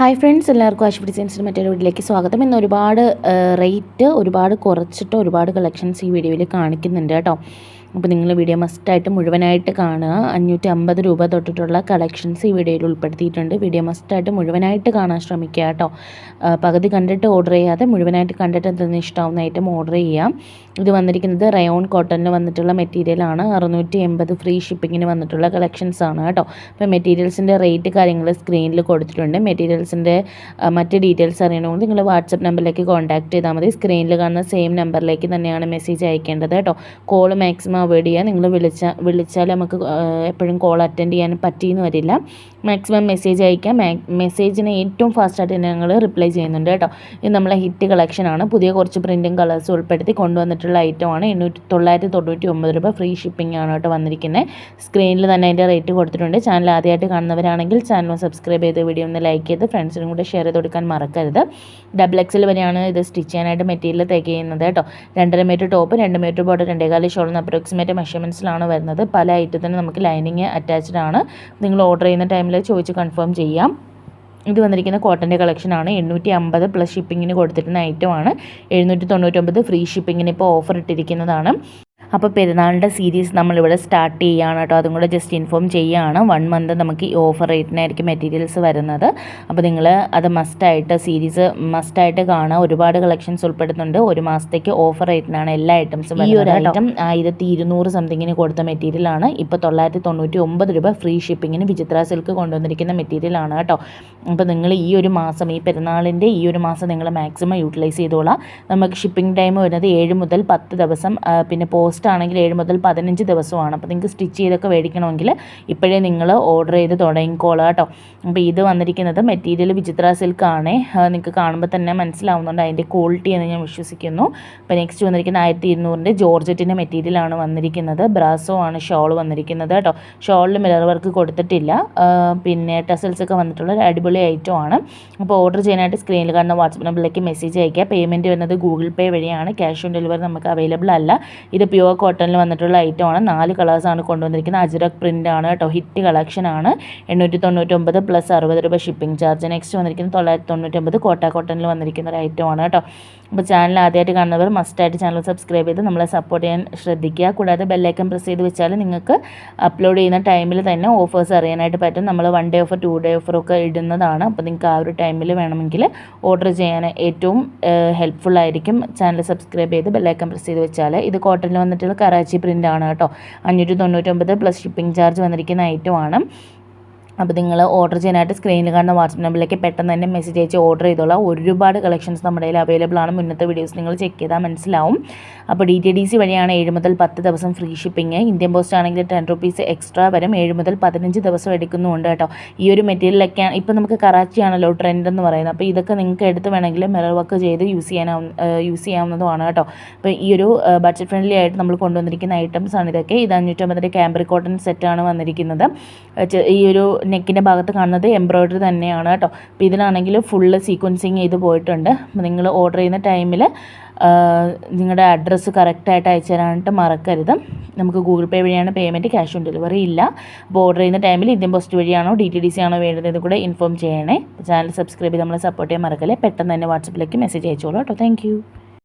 Hi friends എല്ലാവർക്കും ആശുപത്രി ഡിസൈൻസിന്റെ മറ്റൊരു വീഡിയോയിലേക്ക് സ്വാഗതം. ഇന്ന് ഒരുപാട് റേറ്റ് ഒരുപാട് കുറച്ചിട്ട് ഒരുപാട് കളക്ഷൻസ് ഈ വീഡിയോയിൽ കാണിക്കുന്നുണ്ട് കേട്ടോ. അപ്പോൾ നിങ്ങൾ വീഡിയോ മസ്റ്റായിട്ട് മുഴുവനായിട്ട് കാണുക. അഞ്ഞൂറ്റി അമ്പത് രൂപ തൊട്ടിട്ടുള്ള കളക്ഷൻസ് ഈ വീഡിയോയിൽ ഉൾപ്പെടുത്തിയിട്ടുണ്ട്. വീഡിയോ മസ്റ്റായിട്ട് മുഴുവനായിട്ട് കാണാൻ ശ്രമിക്കുക കേട്ടോ. പകുതി കണ്ടിട്ട് ഓർഡർ ചെയ്യാതെ മുഴുവനായിട്ട് കണ്ടിട്ട് എന്തെങ്കിലും ഇഷ്ടമാവുന്ന ഐറ്റം ഓർഡർ ചെയ്യാം ഇത് വന്നിരിക്കുന്നത് റയോൺ കോട്ടണിൽ വന്നിട്ടുള്ള മെറ്റീരിയലാണ് അറുന്നൂറ്റി എൺപത് ഫ്രീ ഷിപ്പിങ്ങിന് വന്നിട്ടുള്ള കളക്ഷൻസ് ആണ് കേട്ടോ. അപ്പോൾ മെറ്റീരിയൽസിന്റെ റേറ്റ് കാര്യങ്ങൾ സ്ക്രീനിൽ കൊടുത്തിട്ടുണ്ട്. മെറ്റീരിയൽസിന്റെ മറ്റ് ഡീറ്റെയിൽസ് അറിയണമെങ്കിൽ നിങ്ങൾ വാട്സപ്പ് നമ്പറിലേക്ക് കോൺടാക്ട് ചെയ്താൽ മതി. സ്ക്രീനിൽ കാണുന്ന സെയിം നമ്പറിലേക്ക് തന്നെയാണ് മെസ്സേജ് അയക്കേണ്ടത് കേട്ടോ. കോൾ മാക്സിമം അവോയ്ഡ് ചെയ്യുക നിങ്ങൾ വിളിച്ച വിളിച്ചാൽ നമുക്ക് എപ്പോഴും കോൾ അറ്റൻഡ് ചെയ്യാൻ പറ്റിയെന്ന് വരില്ല. മാക്സിമം മെസ്സേജ് അയക്കാം. മെസ്സേജിന് ഏറ്റവും ഫാസ്റ്റായിട്ട് ഞങ്ങൾ റിപ്ലൈ ചെയ്യുന്നുണ്ട് കേട്ടോ. ഇത് നമ്മളെ ഹിറ്റ് കളക്ഷനാണ് പുതിയ കുറച്ച് പ്രിന്റും കളേഴ്സും ഉൾപ്പെടുത്തി കൊണ്ടുവന്നിട്ടുള്ള ഐറ്റമാണ് എണ്ണൂറ്റി തൊള്ളായിരത്തി തൊണ്ണൂറ്റി ഒമ്പത് രൂപ ഫ്രീ ഷിപ്പിംഗ് ആണ് കേട്ടോ വന്നിരിക്കുന്നത് സ്ക്രീനിൽ തന്നെ അതിന്റെ റേറ്റ് കൊടുത്തിട്ടുണ്ട്. ചാനൽ ആദ്യമായിട്ട് കാണുന്നവരാണെങ്കിൽ ചാനൽ സബ്സ്ക്രൈബ് ചെയ്ത് വീഡിയോ ഒന്ന് ലൈക്ക് ചെയ്ത് ഫ്രണ്ട്സിനും കൂടെ ഷെയർ ചെയ്ത് കൊടുക്കാൻ മറക്കരുത്. ഡബിൾ എക്സിൽ വരെയാണ് ഇത് സ്റ്റിച്ച് ചെയ്യാനായിട്ട് മെറ്റീരിയൽ തികയുന്നത് കേട്ടോ. രണ്ടര മീറ്റർ ടോപ്പ് രണ്ട് മീറ്റർ ബോർഡർ രണ്ടേകാൽ ഷോളിന് അപ്രോക്സിമേറ്റ് മെഷർമെന്റ്സിലാണ് വരുന്നത്. പല ഐറ്റത്തിന് നമുക്ക് ലൈനിങ് അറ്റാച്ച്ഡ് ആണ്. നിങ്ങൾ ഓർഡർ ചെയ്യുന്ന ടൈമിൽ ചോദിച്ച് കൺഫേം ചെയ്യാം. ഇത് വന്നിരിക്കുന്ന കോട്ടന്റെ കളക്ഷനാണ് എണ്ണൂറ്റി അമ്പത് പ്ലസ് ഷിപ്പിങ്ങിന് കൊടുത്തിരുന്ന ഐറ്റമാണ് എഴുന്നൂറ്റി തൊണ്ണൂറ്റൊമ്പത് ഫ്രീ ഷിപ്പിങ്ങിന് ഇപ്പോൾ ഓഫർ ഇട്ടിരിക്കുന്നതാണ്. അപ്പോൾ പെരുന്നാളിന്റെ സീരീസ് നമ്മളിവിടെ സ്റ്റാർട്ട് ചെയ്യുകയാണ് കേട്ടോ. അതും കൂടെ ജസ്റ്റ് ഇൻഫോം ചെയ്യുകയാണ് വൺ മന്ത് നമുക്ക് ഈ ഓഫർ റേറ്റിനായിരിക്കും മെറ്റീരിയൽസ് വരുന്നത്. അപ്പോൾ നിങ്ങൾ അത് മസ്റ്റായിട്ട് സീരീസ് മസ്റ്റായിട്ട് കാണുക. ഒരുപാട് കളക്ഷൻസ് ഉൾപ്പെടുന്നുണ്ട്. ഒരു മാസത്തേക്ക് ഓഫർ റേറ്റിനാണ് എല്ലാ ഐറ്റംസും ഈ ഒരു ഐറ്റം ആയിരത്തി ഇരുന്നൂറ് സംതിങ്ങിന് കൊടുത്ത മെറ്റീരിയലാണ് ഇപ്പോൾ തൊള്ളായിരത്തി തൊണ്ണൂറ്റി ഒമ്പത് രൂപ ഫ്രീ ഷിപ്പിങ്ങിന് വിചിത്ര സിൽക്ക് കൊണ്ടുവന്നിരിക്കുന്ന മെറ്റീരിയലാണ് കേട്ടോ. അപ്പോൾ നിങ്ങൾ ഈ ഒരു മാസം ഈ പെരുന്നാളിന്റെ ഈ ഒരു മാസം നിങ്ങൾ മാക്സിമം യൂട്ടിലൈസ് ചെയ്തോളാം. നമുക്ക് ഷിപ്പിംഗ് ടൈം വരുന്നത് ഏഴ് മുതൽ പത്ത് ദിവസം. പിന്നെ പോസ്റ്റ് പോസ്റ്റ് ആണെങ്കിൽ ഏഴ് മുതൽ പതിനഞ്ച് ദിവസമാണ്. അപ്പോൾ നിങ്ങൾക്ക് സ്റ്റിച്ച് ചെയ്തൊക്കെ മേടിക്കണമെങ്കിൽ ഇപ്പോഴേ നിങ്ങൾ ഓർഡർ ചെയ്ത് തുടങ്ങിക്കോളാം കേട്ടോ. അപ്പോൾ ഇത് വന്നിരിക്കുന്നത് മെറ്റീരിയൽ വിചിത്ര സിൽക്ക് ആണ്. നിങ്ങൾക്ക് കാണുമ്പോൾ തന്നെ മനസ്സിലാവുന്നുണ്ട് അതിന്റെ ക്വാളിറ്റി എന്ന് ഞാൻ വിശ്വസിക്കുന്നു. അപ്പോൾ നെക്സ്റ്റ് വന്നിരിക്കുന്ന ആയിരത്തി ഇരുന്നൂറിന്റെ ജോർജറ്റിന്റെ മെറ്റീരിയലാണ് വന്നിരിക്കുന്നത്. ബ്രാസോ ആണ് ഷോൾ വന്നിരിക്കുന്നത് കേട്ടോ. ഷോളിൽ മിറർ വർക്ക് കൊടുത്തിട്ടില്ല. പിന്നെ ടെസൽസ് ഒക്കെ വന്നിട്ടുള്ള ഒരു അടിപൊളി ഐറ്റം ആണ്. അപ്പോൾ ഓർഡർ ചെയ്യാനായിട്ട് സ്ക്രീനിൽ കാണുന്ന വാട്സപ്പ് നമ്പറിലേക്ക് മെസ്സേജ് അയക്കുക പേയ്മെന്റ് വരുന്നത് ഗൂഗിൾ പേ വഴിയാണ്. ക്യാഷ് ഓൺ ഡെലിവറി നമുക്ക് അവൈലബിൾ അല്ല. ഇത് പ്യുവർ കോട്ടണിൽ വന്നിട്ടുള്ള ഐറ്റമാണ് നാല് കളേഴ്സാണ് കൊണ്ടുവന്നിരിക്കുന്നത്. അജ്രക് പ്രിന്റ് ആണ് കേട്ടോ. ഹിറ്റ് കളക്ഷൻ ആണ്. എണ്ണൂറ്റി തൊണ്ണൂറ്റൊമ്പത് പ്ലസ് അറുപത് രൂപ ഷിപ്പിംഗ് ചാർജ് നെക്സ്റ്റ് വന്നിരിക്കുന്നത് തൊള്ളായിരത്തി തൊണ്ണൂറ്റൊമ്പത് കോട്ട കോട്ടണിൽ വന്നിരിക്കുന്ന ഒരു ഐറ്റമാണ് കേട്ടോ. അപ്പോൾ ചാനൽ ആദ്യമായിട്ട് കാണുന്നവർ മസ്റ്റായിട്ട് ചാനൽ സബ്സ്ക്രൈബ് ചെയ്ത് നമ്മളെ സപ്പോർട്ട് ചെയ്യാൻ ശ്രദ്ധിക്കുക. കൂടാതെ ബെല്ലൈക്കൻ പ്രസ് ചെയ്ത് വെച്ചാൽ നിങ്ങൾക്ക് അപ്ലോഡ് ചെയ്യുന്ന ടൈമിൽ തന്നെ ഓഫേഴ്സ് അറിയാനായിട്ട് പറ്റും. നമ്മൾ one day offer two day ഓഫറൊക്കെ ഇടുന്നതാണ്. അപ്പോൾ നിങ്ങൾക്ക് ആ ഒരു ടൈമിൽ വേണമെങ്കിൽ ഓർഡർ ചെയ്യാൻ ഏറ്റവും ഹെൽപ്ഫുൾ ആയിരിക്കും. ചാനൽ സബ്സ്ക്രൈബ് ചെയ്ത് ബെല്ലൈക്കൻ പ്രസ് ചെയ്ത് വെച്ചാൽ ഇത് കോട്ടണിൽ വന്നിട്ട് വന്നിട്ടുള്ള കറാച്ചി പ്രിന്റ് ആണ് കേട്ടോ. അഞ്ഞൂറ്റി തൊണ്ണൂറ്റൊമ്പത് പ്ലസ് ഷിപ്പിംഗ് ചാർജ് വന്നിരിക്കുന്ന ഐറ്റമാണ് അപ്പോൾ നിങ്ങൾ ഓർഡർ ചെയ്യാനായിട്ട് സ്ക്രീനിൽ കാണുന്ന വാട്സപ്പ് നമ്പറിലേക്ക് പെട്ടെന്ന് തന്നെ മെസ്സേജ് അയച്ച് ഓർഡർ ചെയ്തോളാം. ഒരുപാട് കളക്ഷൻസ് നമ്മുടെ കയ്യിൽ അവൈലബിൾ ആണ്. മുന്നത്തെ വീഡിയോസ് നിങ്ങൾ ചെക്ക് ചെയ്താൽ മനസ്സിലാവും. അപ്പോൾ ഡി ടി ഡി സി വഴിയാണ് ഏഴ് മുതൽ പത്ത് ദിവസം ഫ്രീ ഷിപ്പിംഗ് ഇന്ത്യൻ പോസ്റ്റ് ആണെങ്കിൽ ടെൻ റുപ്പീസ് എക്സ്ട്രാ വരും. ഏഴ് മുതൽ പതിനഞ്ച് ദിവസം എടുക്കുന്നുണ്ട് കേട്ടോ. ഈ ഒരു മെറ്റീരിയലൊക്കെ ഇപ്പോൾ നമുക്ക് കറാച്ചിയാണല്ലോ ട്രെൻഡ് എന്ന് പറയുന്നത്. അപ്പോൾ ഇതൊക്കെ നിങ്ങൾക്ക് എടുത്ത് വേണമെങ്കിൽ മിറർ വർക്ക് ചെയ്ത് യൂസ് ചെയ്യാനാവും യൂസ് ചെയ്യാവുന്നതുമാണ് കേട്ടോ. അപ്പോൾ ഈ ഒരു ബഡ്ജറ്റ് ഫ്രണ്ട്ലി ആയിട്ട് നമ്മൾ കൊണ്ടുവന്നിരിക്കുന്ന ഐറ്റംസ് ആണ് ഇതൊക്കെ. ഇത് അഞ്ഞൂറ്റമ്പതിന്റെ ക്യാമ്പറി കോട്ടൺ സെറ്റാണ് വന്നിരിക്കുന്നത്. ഈ ഒരു നെക്കിന്റെ ഭാഗത്ത് കാണുന്നത് എംബ്രോയ്ഡറി തന്നെയാണ് കേട്ടോ. അപ്പോൾ ഇതിലാണെങ്കിൽ ഫുള്ള് സീക്വൻസിങ് ചെയ്ത് പോയിട്ടുണ്ട്. നിങ്ങൾ ഓർഡർ ചെയ്യുന്ന ടൈമിൽ നിങ്ങളുടെ അഡ്രസ്സ് കറക്റ്റായിട്ട് അയച്ചു തരാനായിട്ട് മറക്കരുത്. നമുക്ക് ഗൂഗിൾ പേ വഴിയാണ് പേയ്മെന്റ് ക്യാഷ് ഓൺ ഡെലിവറി ഇല്ല. അപ്പോൾ ഓർഡർ ചെയ്യുന്ന ടൈമിൽ ഇന്ത്യൻ പോസ്റ്റ് വഴിയാണോ ഡി ടി ഡി സി ആണോ വേണ്ടത് കൂടെ ഇൻഫോം ചെയ്യണേ. ചാനൽ സബ്സ്ക്രൈബ് ചെയ്ത് നമ്മളെ സപ്പോർട്ട് ചെയ്യാൻ മറക്കല്ലേ. പെട്ടെന്ന് തന്നെ വാട്സപ്പിലേക്ക് മെസ്സേജ് അയച്ചോളൂ കേട്ടോ. താങ്ക്